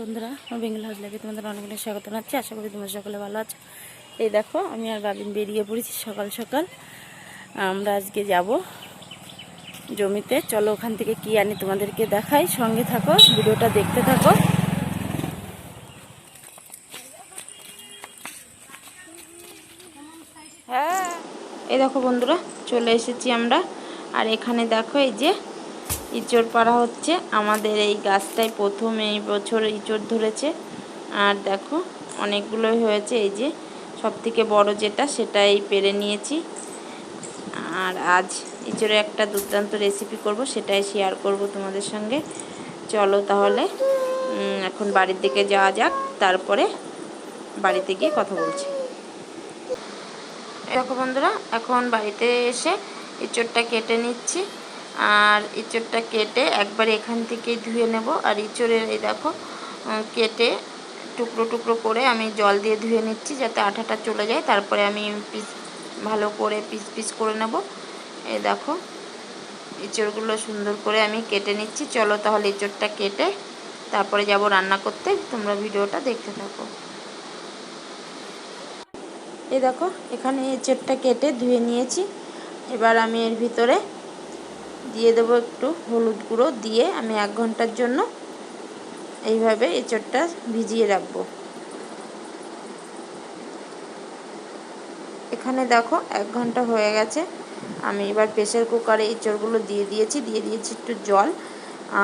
বন্ধুরা, আমার বেঙ্গল হাউস লাগে তোমাদের অনেক অনেক স্বাগত জানাচ্ছি। আশা করি তোমরা সকলে ভালো আছো। এই দেখো, আমি আর বাবিন বেরিয়ে পড়েছি সকাল সকাল। আমরা আজকে যাব জমিতে। চলো ওখান থেকে কি আনি তোমাদেরকে দেখাই। সঙ্গে থাকো, ভিডিওটা দেখতে থাকো। হ্যাঁ এই দেখো বন্ধুরা, চলে এসেছি আমরা। আর এখানে দেখো এই যে ইঁচড় পাড়া হচ্ছে। আমাদের এই গাছটায় প্রথম এই বছর ইঁচড় ধরেছে। আর দেখো, অনেকগুলোই হয়েছে। এই যে সব থেকে বড় যেটা, সেটাই পেরে নিয়েছি। আর আজ ইঁচড়ে একটা দুর্দান্ত রেসিপি করব, সেটাই শেয়ার করব তোমাদের সঙ্গে। চলো তাহলে এখন বাড়ির দিকে যাওয়া যাক। তারপরে বাড়িতে গিয়ে কথা বলছি। দেখো বন্ধুরা, এখন বাড়িতে এসে ইঁচড়টা কেটে নিচ্ছি। আর ইঁচড়টা কেটে একবার এখান থেকেই ধুয়ে নেব। আর ইঁচড়ের এই দেখো কেটে টুকরো টুকরো করে আমি জল দিয়ে ধুয়ে নিচ্ছি যাতে আঠাটা চলে যায়। তারপরে আমি পিস, ভালো করে পিস পিস করে নেব। এই দেখো, ইঁচড়গুলো সুন্দর করে আমি কেটে নিচ্ছি। চলো তাহলে ইঁচড়টা কেটে তারপরে যাব রান্না করতে। তোমরা ভিডিওটা দেখতে থাকো। এই দেখো, এখানে এঁচড়টা কেটে ধুয়ে নিয়েছি। এবার আমি এর ভিতরে দিয়ে দেবো একটু হলুদ গুঁড়ো দিয়ে আমি এক ঘণ্টার জন্য এইভাবে এঁচড়টা ভিজিয়ে রাখব। এখানে দেখো এক ঘণ্টা হয়ে গেছে। আমি এবার প্রেসার কুকারে এঁচড়গুলো দিয়ে দিয়েছি দিয়ে দিয়েছি একটু জল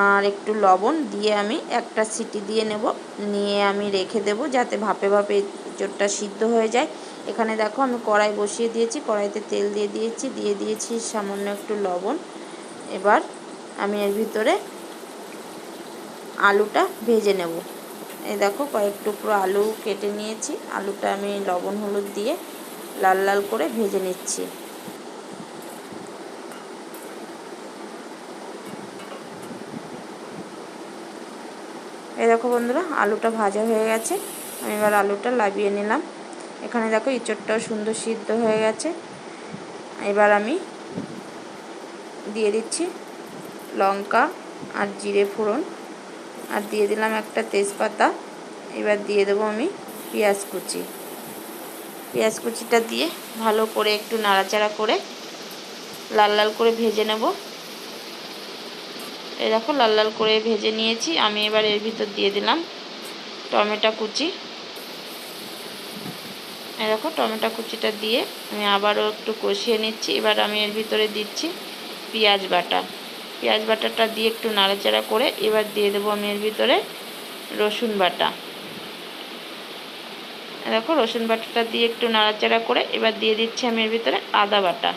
আর একটু লবণ দিয়ে আমি একটা সিটি দিয়ে নেব। নিয়ে আমি রেখে দেব যাতে ভাপে ভাপে এঁচড়টা সিদ্ধ হয়ে যায়। এখানে দেখো আমি কড়াই বসিয়ে দিয়েছি, কড়াইতে তেল দিয়ে দিয়েছি দিয়ে দিয়েছি সামান্য একটু লবণ। এবার আমি এর ভিতরে আলুটা ভেজে নেব। এই দেখো কয়েক টুকরো আলু কেটে নিয়েছি। আলুটা আমি লবণ, হলুদ দিয়ে লাল লাল করে ভেজে নিচ্ছি। এই দেখো বন্ধুরা, আলুটা ভাজা হয়ে গেছে। আমি এবার আলুটা লাবিয়ে নিলাম। এখানে দেখো ইঁচড়টাও সুন্দর সিদ্ধ হয়ে গেছে। এবার আমি দিয়ে দিচ্ছি লঙ্কা আর জিরে ফোড়ন। আর দিয়ে দিলাম একটা তেজপাতা। এবার দিয়ে দেবো আমি পেঁয়াজ কুচি। পেঁয়াজ কুচিটা দিয়ে ভালো করে একটু নাড়াচাড়া করে লাল লাল করে ভেজে নেব। এই দেখো লাল লাল করে ভেজে নিয়েছি। আমি এবার এর ভিতর দিয়ে দিলাম টমেটো কুচি। এই দেখো টমেটো কুচিটা দিয়ে আমি আবারও একটু কষিয়ে নিচ্ছি। এবার আমি এর ভিতরে দিচ্ছি পেঁয়াজ বাটা। পেঁয়াজ বাটাটা দিয়ে একটু নাড়াচাড়া করে এবার দিয়ে দেবো আমি এর ভিতরে রসুন বাটা। দেখো রসুন বাটাটা দিয়ে একটু নাড়াচাড়া করে এবার দিয়ে দিচ্ছি আমি এর ভিতরে আদা বাটা।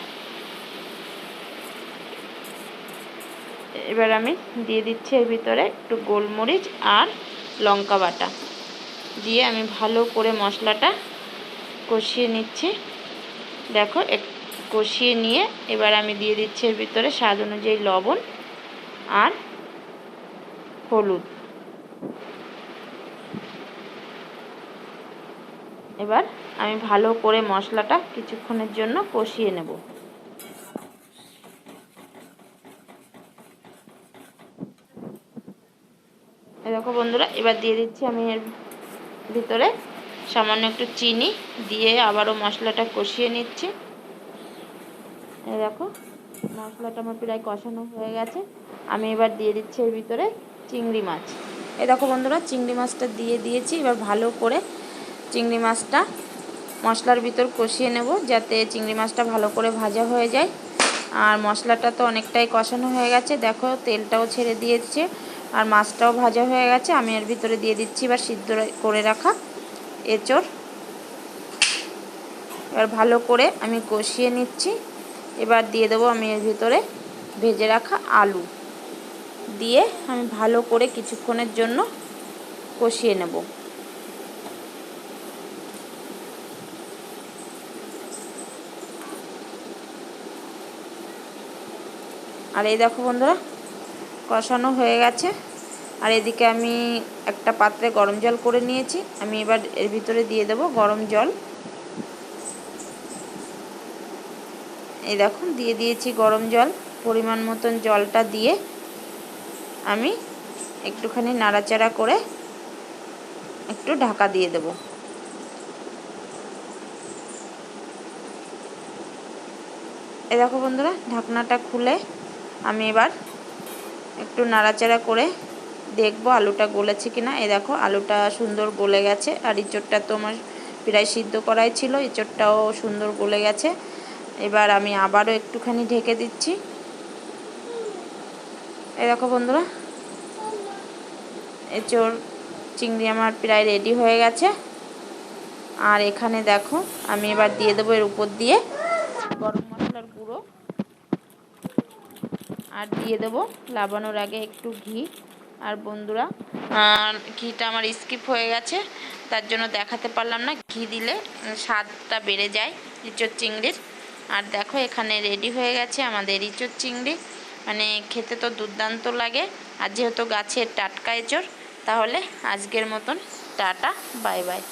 এবার আমি দিয়ে দিচ্ছি এর ভিতরে একটু গোলমরিচ আর লঙ্কা বাটা। দিয়ে আমি ভালো করে মশলাটা কষিয়ে নিচ্ছি। দেখো এক কষিয়ে নিয়ে এবার আমি দিয়ে দিচ্ছি এর ভিতরে স্বাদ অনুযায়ী লবণ আর হলুদ। এবার আমি ভালো করে মশলাটা কিছুক্ষণের জন্য কষিয়ে নেব। দেখো বন্ধুরা, এবার দিয়ে দিচ্ছি আমি এর ভিতরে সামান্য একটু চিনি দিয়ে আবারও মশলাটা কষিয়ে নিচ্ছি। দেখো, মশলাটা আমার প্রায় কষানো হয়ে গেছে। আমি এবার দিয়ে দিচ্ছি এর ভিতরে চিংড়ি মাছ। এই দেখো বন্ধুরা, চিংড়ি মাছটা দিয়ে দিয়েছি। এবার ভালো করে চিংড়ি মাছটা মশলার ভিতর কষিয়ে নেব, যাতে চিংড়ি মাছটা ভালো করে ভাজা হয়ে যায়। আর মশলাটা তো অনেকটাই কষানো হয়ে গেছে। দেখো, তেলটাও ছেড়ে দিয়েছে আর মাছটাও ভাজা হয়ে গেছে। আমি এর ভিতরে দিয়ে দিচ্ছি এবার সিদ্ধ করে রাখা এঁচড়। এবার ভালো করে আমি কষিয়ে নিচ্ছি। এবার দিয়ে দেবো আমি এর ভিতরে ভেজে রাখা আলু। দিয়ে আমি ভালো করে কিছুক্ষণের জন্য কষিয়ে নেব। আর এই দেখো বন্ধুরা, কষানো হয়ে গেছে। আর এদিকে আমি একটা পাত্রে গরম জল করে নিয়েছি। আমি এবার এর ভিতরে দিয়ে দেব গরম জল। এই দেখুন, দিয়ে দিয়েছি গরম জল, পরিমাণ মতন জলটা দিয়ে আমি একটুখানি নাড়াচাড়া করে একটু ঢাকা দিয়ে দেব। এ দেখো বন্ধুরা, ঢাকনাটা খুলে আমি এবার একটু নাড়াচাড়া করে দেখব আলুটা গলেছে কিনা। এ দেখো, আলুটা সুন্দর গলে গেছে, আর ইঁচড়টা তো আমার প্রায় সিদ্ধ করাই ছিল, ইঁচড়টাও সুন্দর গলে গেছে। এবার আমি আবারও একটুখানি ঢেকে দিচ্ছি। এই দেখো বন্ধুরা এঁচড় চিংড়ি আমার প্রায় রেডি হয়ে গেছে। আর এখানে দেখো, আমি এবার দিয়ে দেবো এর উপর দিয়ে গরম মশলার গুঁড়ো। আর দিয়ে দেবো লাবানোর আগে একটু ঘি। আর বন্ধুরা ঘিটা আমার স্কিপ হয়ে গেছে, তার জন্য দেখাতে পারলাম না। ঘি দিলে স্বাদটা বেড়ে যায় ইঁচড় চিংড়ির। আর দেখো, এখানে রেডি হয়ে গেছে আমাদের ইঁচড় চিংড়ি। মানে খেতে তো দুর্দান্ত লাগে। আর যেহেতু গাছের টাটকা এঁচড় তাহলে আজকের মতন টাটা, বাই বাই।